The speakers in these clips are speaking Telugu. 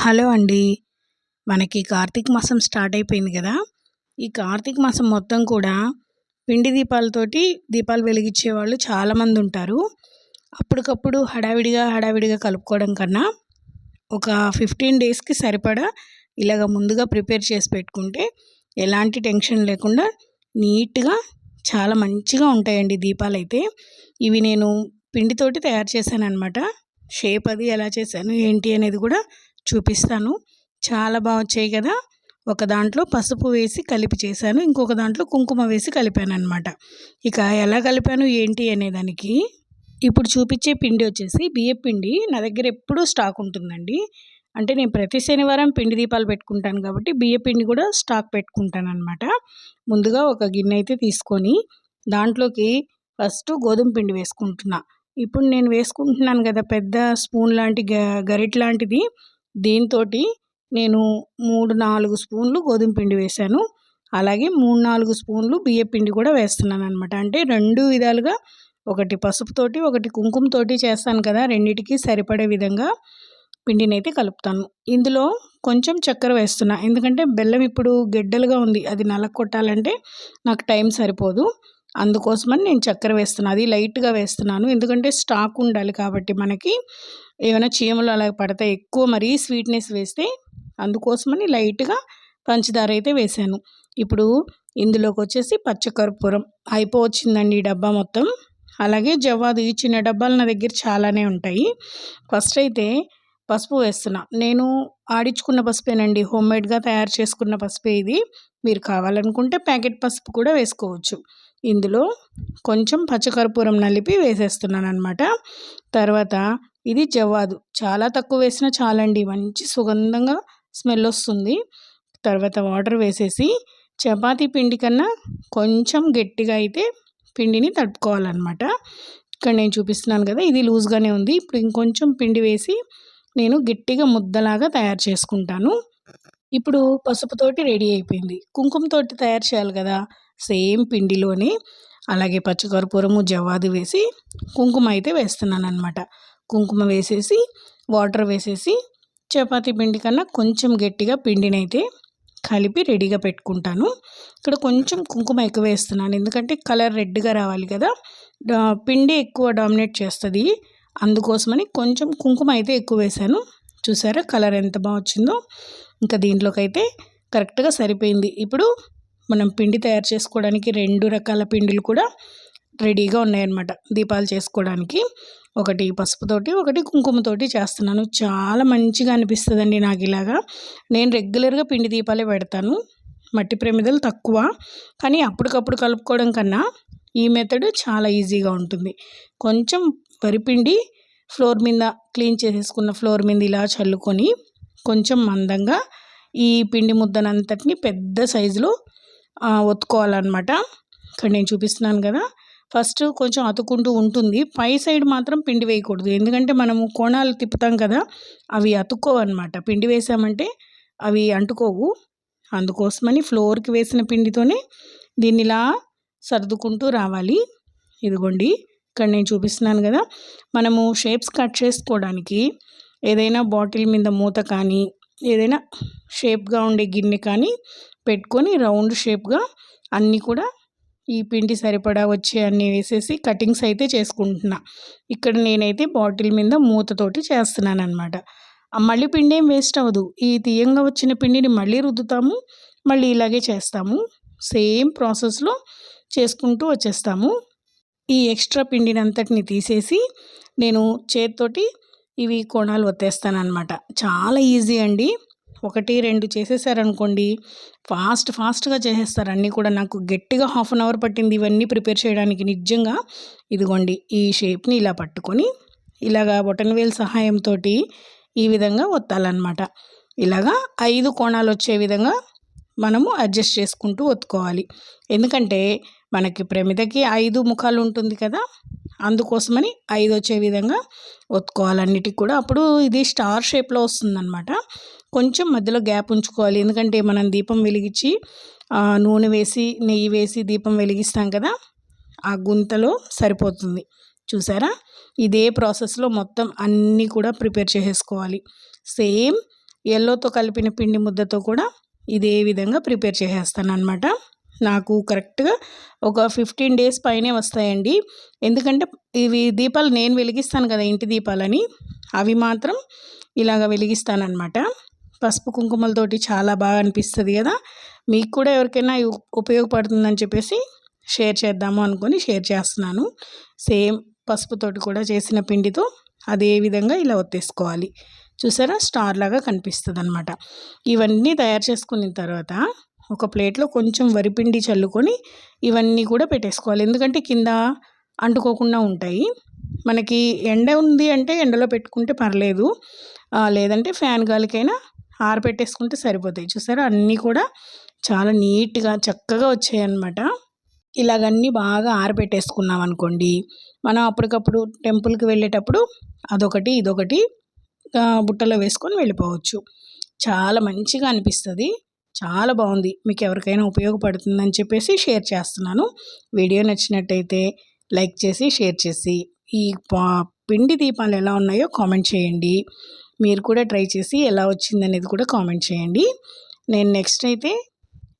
హలో అండి. మనకి కార్తీక మాసం స్టార్ట్ అయిపోయింది కదా. ఈ కార్తీక మాసం మొత్తం కూడా పిండి దీపాలతోటి దీపాలు వెలిగించే వాళ్ళు చాలామంది ఉంటారు. అప్పటికప్పుడు హడావిడిగా హడావిడిగా కలుపుకోవడం కన్నా ఒక ఫిఫ్టీన్ డేస్కి సరిపడా ఇలాగ ముందుగా ప్రిపేర్ చేసి పెట్టుకుంటే ఎలాంటి టెన్షన్ లేకుండా నీట్గా చాలా మంచిగా ఉంటాయండి దీపాలు అయితే ఇవి నేను పిండితోటి తయారు చేశాను అనమాట షేప్ అది ఎలా చేశాను ఏంటి అనేది కూడా చూపిస్తాను. చాలా బాగా వచ్చాయి కదా. ఒక దాంట్లో పసుపు వేసి కలిపి చేశాను. ఇంకొక దాంట్లో కుంకుమ వేసి కలిపాను అనమాట ఇక ఎలా కలిపాను? ఏంటి అనేదానికి ఇప్పుడు చూపించే పిండి వచ్చేసి బియ్య పిండి. నా దగ్గర ఎప్పుడూ స్టాక్ ఉంటుందండి. అంటే నేను ప్రతి శనివారం పిండి దీపాలు పెట్టుకుంటాను కాబట్టి బియ్య పిండి కూడా స్టాక్ పెట్టుకుంటాను అనమాట ముందుగా ఒక గిన్నె అయితే తీసుకొని దాంట్లోకి ఫస్ట్ గోధుమ పిండి వేసుకుంటున్నా. ఇప్పుడు నేను వేసుకుంటున్నాను కదా పెద్ద స్పూన్ లాంటి గరిట లాంటిది. దీంతో నేను మూడు నాలుగు స్పూన్లు గోధుమ పిండి వేశాను. అలాగే మూడు నాలుగు స్పూన్లు బియ్య పిండి కూడా వేస్తున్నాను అనమాట అంటే రెండు విధాలుగా ఒకటి పసుపుతోటి ఒకటి కుంకుమతోటి చేస్తాను కదా రెండిటికి సరిపడే విధంగా పిండిని అయితే కలుపుతాను. ఇందులో కొంచెం చక్కెర వేస్తున్నా. ఎందుకంటే బెల్లం ఇప్పుడు గెడ్డలుగా ఉంది. అది నలక కొట్టాలంటే నాకు టైం సరిపోదు. అందుకోసమని నేను చక్కెర వేస్తున్నాను అది లైట్గా వేస్తున్నాను. ఎందుకంటే స్టాక్ ఉండాలి కాబట్టి మనకి ఏమైనా చీమలు అలా పడితే ఎక్కువ మరీ స్వీట్నెస్ వేస్తే అందుకోసమని లైట్గా పంచదార అయితే వేసాను. ఇప్పుడు ఇందులోకి వచ్చేసి పచ్చకర్పూరం అయిపోవచ్చిందండి ఈ డబ్బా మొత్తం. అలాగే జవ్వాదు ఈ చిన్న డబ్బాలు నా దగ్గర చాలానే ఉంటాయి. ఫస్ట్ అయితే పసుపు వేస్తున్నా. నేను ఆడించుకున్న పసుపేనండి. హోమ్మేడ్గా తయారు చేసుకున్న పసుపే ఇది. మీరు కావాలనుకుంటే ప్యాకెట్ పసుపు కూడా వేసుకోవచ్చు. ఇందులో కొంచెం పచ్చకర్పూరం నలిపి వేసేస్తున్నాను అనమాట తర్వాత ఇది జవ్వాదు. చాలా తక్కువ వేసినా చాలండి. మంచి సుగంధంగా స్మెల్ వస్తుంది. తర్వాత వాటర్ వేసేసి చపాతీ పిండి కన్నా కొంచెం గట్టిగా అయితే పిండిని తడుపుకోవాలన్నమాట. ఇక్కడ నేను చూపిస్తున్నాను కదా ఇది లూజ్గానే ఉంది. ఇప్పుడు ఇంకొంచెం పిండి వేసి నేను గట్టిగా ముద్దలాగా తయారు చేసుకుంటాను. ఇప్పుడు పసుపుతోటి రెడీ అయిపోయింది. కుంకుమతోటి తయారు చేయాలి కదా సేమ్ పిండిలోని అలాగే పచ్చకర్పూరము జవాదు వేసి కుంకుమ అయితే వేస్తున్నాను అనమాట కుంకుమ వేసేసి వాటర్ వేసేసి చపాతీ పిండి కన్నా కొంచెం గట్టిగా పిండిని అయితే కలిపి రెడీగా పెట్టుకుంటాను. ఇక్కడ కొంచెం కుంకుమ ఎక్కువ వేస్తున్నాను. ఎందుకంటే కలర్ రెడ్గా రావాలి కదా పిండి ఎక్కువ డామినేట్ చేస్తుంది. అందుకోసమని కొంచెం కుంకుమ అయితే ఎక్కువ వేశాను. చూసారా కలర్ ఎంత బాగా వచ్చిందో. ఇంకా దీంట్లోకి అయితే కరెక్ట్గా సరిపోయింది. ఇప్పుడు మనం పిండి తయారు చేసుకోవడానికి రెండు రకాల పిండిలు కూడా రెడీగా ఉన్నాయన్నమాట. దీపాలు చేసుకోవడానికి ఒకటి పసుపుతోటి ఒకటి కుంకుమతోటి చేస్తున్నాను. చాలా మంచిగా అనిపిస్తుందండి నాకు ఇలాగా. నేను రెగ్యులర్గా పిండి దీపాలే పెడతాను. మట్టి ప్రమిదలు తక్కువ. కానీ అప్పటికప్పుడు కలుపుకోవడం కన్నా ఈ మెథడ్ చాలా ఈజీగా ఉంటుంది. కొంచెం వరిపిండి ఫ్లోర్ మీద క్లీన్ చేసేసుకున్న ఫ్లోర్ మీద ఇలా చల్లుకొని కొంచెం మందంగా ఈ పిండి ముద్దనంతటిని పెద్ద సైజులో ఒత్తుకోవాలన్నమాట. ఇక్కడ నేను చూపిస్తున్నాను కదా. ఫస్ట్ కొంచెం అతుకుంటూ ఉంటుంది. పై సైడ్ మాత్రం పిండి వేయకూడదు. ఎందుకంటే మనము కోణాలు తిప్పుతాం కదా అవి అతుక్కోవన్నమాట. పిండి వేసామంటే అవి అంటుకోవు. అందుకోసమని ఫ్లోర్కి వేసిన పిండితోనే దీన్ని ఇలా సర్దుకుంటూ రావాలి. ఇదిగోండి. ఇక్కడ నేను చూపిస్తున్నాను కదా. మనము షేప్స్ కట్ చేసుకోవడానికి ఏదైనా బాటిల్ మీద మూత కానీ ఏదైనా షేప్గా ఉండే గిన్నె కానీ పెట్టుకొని రౌండ్ షేప్గా అన్నీ కూడా ఈ పిండి సరిపడా వచ్చే అన్నీ వేసేసి కటింగ్స్ అయితే చేసుకుంటున్నా. ఇక్కడ నేనైతే బాటిల్ మీద మూతతోటి చేస్తున్నాను అనమాట మళ్ళీ పిండి ఏం వేస్ట్ అవ్వదు. ఈ తీయంగా వచ్చిన పిండిని మళ్ళీ రుద్దుతాము మళ్ళీ ఇలాగే చేస్తాము. సేమ్ ప్రాసెస్లో చేసుకుంటూ వచ్చేస్తాము. ఈ ఎక్స్ట్రా పిండిని అంతటిని తీసేసి నేను చేతితోటి ఇవి కోణాలు వత్తేస్తాను అనమాట చాలా ఈజీ అండి. ఒకటి రెండు చేసేసారనుకోండి ఫాస్ట్ ఫాస్ట్గా చేసేస్తారు. అన్నీ కూడా నాకు గట్టిగా హాఫ్ అన్ అవర్ పట్టింది ఇవన్నీ ప్రిపేర్ చేయడానికి నిజంగా ఇదిగోండి ఈ షేప్ని ఇలా పట్టుకొని ఇలాగా బొటన్ వేల్ సహాయంతో ఈ విధంగా ఒత్తాలన్నమాట. ఇలాగా ఐదు కోణాలు వచ్చే విధంగా మనము అడ్జస్ట్ చేసుకుంటూ ఒత్తుకోవాలి. ఎందుకంటే మనకి ప్రమిదకి ఐదు ముఖాలు ఉంటుంది కదా అందుకోసమని ఐదు వచ్చే విధంగా ఒత్తుకోవాలన్నిటికి కూడా అప్పుడు ఇది స్టార్ షేప్లో వస్తుందన్నమాట. కొంచెం మధ్యలో గ్యాప్ ఉంచుకోవాలి. ఎందుకంటే మనం దీపం వెలిగించి నూనె వేసి నెయ్యి వేసి దీపం వెలిగిస్తాం కదా ఆ గుంతలో సరిపోతుంది. చూసారా? ఇదే ప్రాసెస్లో మొత్తం అన్నీ కూడా ప్రిపేర్ చేసేసుకోవాలి. సేమ్ ఎల్లోతో కలిపిన పిండి ముద్దతో కూడా ఇదే విధంగా ప్రిపేర్ చేసేస్తాను అనమాట నాకు కరెక్ట్గా ఒక ఫిఫ్టీన్ డేస్ పైనే వస్తాయండి. ఎందుకంటే ఇవి దీపాలు నేను వెలిగిస్తాను కదా ఇంటి దీపాలని అవి మాత్రం ఇలాగ వెలిగిస్తానమాట పసుపు కుంకుమలతోటి చాలా బాగా అనిపిస్తుంది కదా. మీకు కూడా ఎవరికైనా ఉపయోగపడుతుందని చెప్పేసి షేర్ చేద్దాము అనుకొని షేర్ చేస్తున్నాను. సేమ్ పసుపుతోటి కూడా చేసిన పిండితో అదే విధంగా ఇలా ఒత్తేసుకోవాలి. చూసారా? స్టార్ లాగా కనిపిస్తుంది అనమాట ఇవన్నీ తయారు చేసుకున్న తర్వాత ఒక ప్లేట్లో కొంచెం వరిపిండి చల్లుకొని ఇవన్నీ కూడా పెట్టేసుకోవాలి. ఎందుకంటే కింద అంటుకోకుండా ఉంటాయి. మనకి ఎండ ఉంది అంటే ఎండలో పెట్టుకుంటే పర్లేదు. లేదంటే ఫ్యాన్ గాలికైనా ఆరబెట్టేసుకుంటే సరిపోతాయి. చూసారా? అన్నీ కూడా చాలా నీట్గా చక్కగా వచ్చాయి అన్నమాట ఇలాగన్నీ బాగా ఆరబెట్టేసుకున్నాం అనుకోండి. మనం అప్పటికప్పుడు టెంపుల్కి వెళ్ళేటప్పుడు అదొకటి ఇదొకటి బుట్టలో వేసుకొని వెళ్ళిపోవచ్చు. చాలా మంచిగా అనిపిస్తుంది. చాలా బాగుంది. మీకు ఎవరికైనా ఉపయోగపడుతుందని చెప్పేసి షేర్ చేస్తున్నాను. వీడియో నచ్చినట్టయితే లైక్ చేసి షేర్ చేసి. ఈ పిండి దీపాలు ఎలా ఉన్నాయో కామెంట్ చేయండి. మీరు కూడా ట్రై చేసి ఎలా వచ్చిందనేది కూడా కామెంట్ చేయండి. నేను నెక్స్ట్ అయితే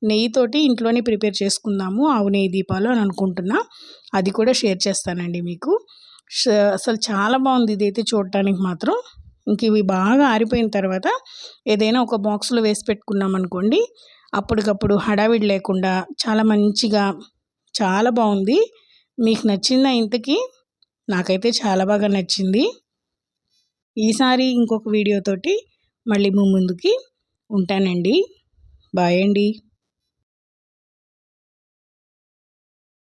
నెయ్యితోటి ఇంట్లోనే ప్రిపేర్ చేసుకుందాము ఆవు నెయ్యి దీపాలు అని అనుకుంటున్నా. అది కూడా షేర్ చేస్తానండి మీకు. అసలు చాలా బాగుంది ఇదైతే చూడటానికి మాత్రం. ఇంక ఇవి బాగా ఆరిపోయిన తర్వాత ఏదైనా ఒక బాక్స్లో వేసి పెట్టుకున్నాం అనుకోండి అప్పటికప్పుడు హడావిడి లేకుండా చాలా మంచిగా చాలా బాగుంది. మీకు నచ్చిందా ఇంతకీ? నాకైతే చాలా బాగా నచ్చింది. ఈసారి ఇంకొక వీడియోతోటి మళ్ళీ ముందుకి ఉంటానండి. బాయ్ అండి.